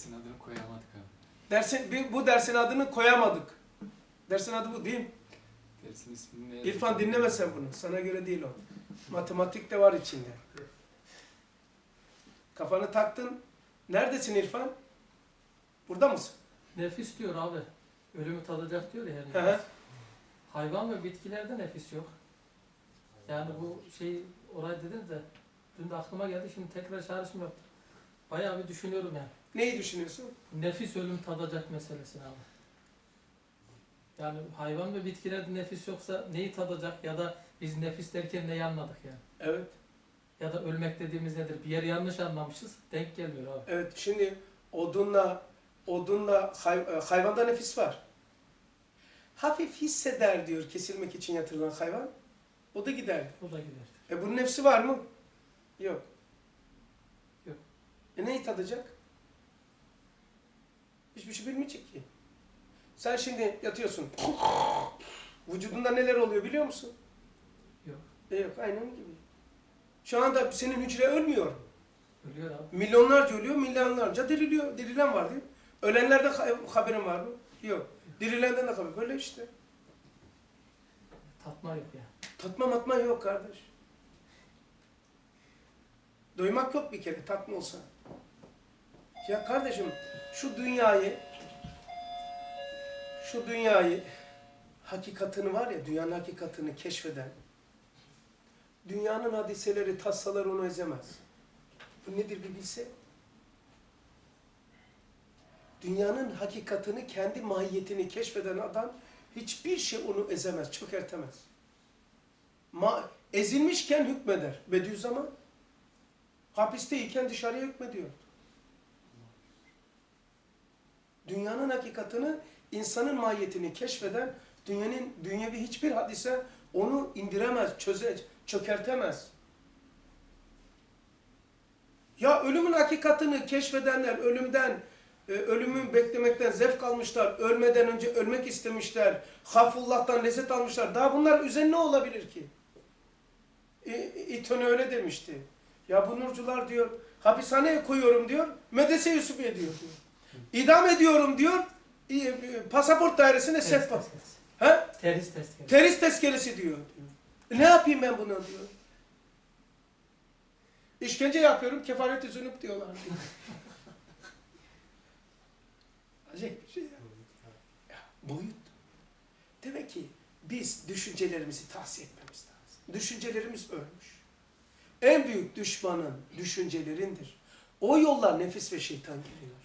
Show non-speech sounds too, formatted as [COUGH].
Dersin adını koyamadık abi. Dersin, bu dersin adını koyamadık. Dersin adı bu değil mi? Dersin ismini ne İrfan dinleme sen bunu. Sana göre değil o. Matematik de var içinde. Kafanı taktın. Neredesin İrfan? Burada mısın? Nefis diyor abi. Ölümü tadacak diyor ya her Hı hı. nefis. Hayvan ve bitkilerde nefis yok. Yani bu şey orayı dedin de dün de aklıma geldi şimdi tekrar çağrışım yaptım. Bayağı bir düşünüyorum yani. Neyi düşünüyorsun? Nefis ölüm tadacak meselesini abi. Yani hayvan ve bitkilerde nefis yoksa neyi tadacak ya da biz nefis derken neyi anladık yani? Evet. Ya da ölmek dediğimiz nedir? Bir yeri yanlış anlamışız. Denk gelmiyor abi. Evet. Şimdi odunla odunla hay- e, hayvanda nefis var. Hafif hisseder diyor kesilmek için yatırılan hayvan. O da gider. O da gider. E bunun nefsi var mı? Yok. Neyi tadacak? Hiçbir şey bilmeyecek ki. Sen şimdi yatıyorsun. Vücudunda neler oluyor biliyor musun? Yok. E yok aynen gibi. Şu anda senin hücre ölmüyor. Ölüyor abi. Milyonlarca ölüyor, milyonlarca diriliyor. Dirilen var değil mi? Ölenlerden ha- haberin var mı? Yok. Dirilenden de haber. Böyle işte. Tatma yok yani. Tatma matma yok kardeş. Doymak yok bir kere tatma olsa. Ya kardeşim şu dünyayı şu dünyayı hakikatını var ya dünyanın hakikatını keşfeden dünyanın hadiseleri tassaları onu ezemez. Bu nedir bir bilse. Dünyanın hakikatini kendi mahiyetini keşfeden adam hiçbir şey onu ezemez, çökertemez. Ma ezilmişken hükmeder. Bediüzzaman hapisteyken dışarıya hükmediyor. Dünyanın hakikatini, insanın mahiyetini keşfeden dünyanın dünyevi hiçbir hadise onu indiremez, çöze, çökertemez. Ya ölümün hakikatini keşfedenler ölümden, e, ölümü beklemekten zevk almışlar, ölmeden önce ölmek istemişler, hafullah'tan lezzet almışlar. Daha bunlar üzerine ne olabilir ki? İ- İtön öyle demişti. Ya bu nurcular diyor, hapishaneye koyuyorum diyor, medrese Yusufiye diyor. diyor. İdam ediyorum diyor, pasaport dairesine set bas. tezkeresi. He? Teris tezkeresi. Teris tezkeresi diyor. diyor. E ne yapayım ben buna diyor. İşkence yapıyorum, kefaret-i zünüp diyorlar. diyor. [LAUGHS] Acayip bir şey ya. ya. Boyut. Demek ki biz düşüncelerimizi tahsis etmemiz lazım. Düşüncelerimiz ölmüş. En büyük düşmanın düşüncelerindir. O yollar nefis ve şeytan geliyor.